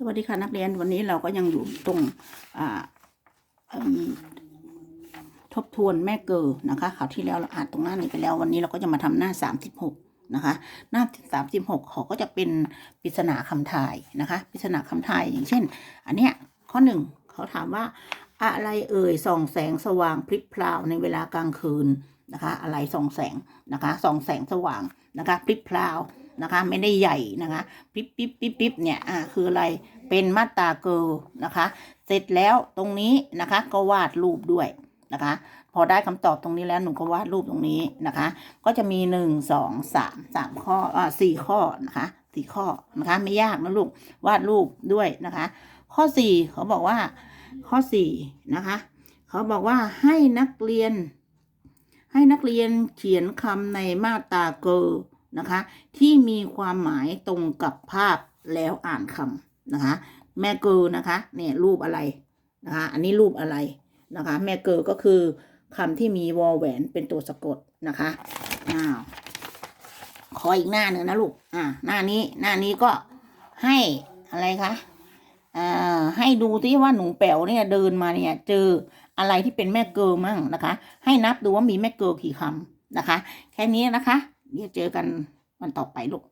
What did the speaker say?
สวัสดีค่ะนักเรียนวันนี้เราก็ยังอยู่ตรงทบทวนแม่เกอนะคะคราวที่แล้วเราอ่านตรงหน้านี้ไปแล้ววันนี้เราก็จะมาทำหน้าสามสิบหกนะคะ หน้าสามสิบหกเขาก็จะเป็นปริศนาคำทายนะคะปริศนาคำทายอย่างเช่น อันเนี้ยข้อหนึ่งเขาถามว่าอะไรเอ่ยส่องแสงสว่างพริบพราวในเวลากลางคืนนะคะ อะไรส่องแสงนะคะส่องแสงสว่างนะคะพริบพราว นะคะ ไม่ได้ใหญ่นะคะพริบปิ๊บปิ๊บปิ๊บเนี่ยอ่าคืออะไรเป็นมาตาเกิลนะคะ เสร็จแล้วตรงนี้นะคะ ก็วาดรูปด้วยนะคะ พอได้คำตอบตรงนี้แล้วหนูก็วาดรูปตรงนี้นะคะ ก็จะมีหนึ่งสองสามสามข้ออ่าสี่ข้อนะคะสี่ข้อนะคะ ไม่ยากนะลูกวาดรูปด้วยนะคะ ข้อสี่เขาบอกว่า ข้อสี่นะคะ เขาบอกว่าให้นักเรียน ให้นักเรียนเขียนคำในมาตราเกอร์ นะคะ ที่มีความหมายตรงกับภาพแล้วอ่านคำนะคะ แม่เกอร์นะคะเนี่ยรูปอะไรนะคะ อันนี้รูปอะไรนะคะ แม่เกอร์ก็คือคำที่มีวอลแหวนเป็นตัวสะกดนะคะอ้าวขออีกหน้าหนึ่งนะลูกอ่าหน้านี้หน้านี้ก็ให้อะไรคะอ่าให้ดูที่ว่าหนูแป๋วเนี่ยเดินมาเนี่ย เจออะไรที่เป็นแม่เกอร์มั่งนะคะ ให้นับดูว่ามีแม่เกอร์กี่คำนะคะ แค่นี้นะคะ เดี๋ยวเจอกันวันต่อไปลูก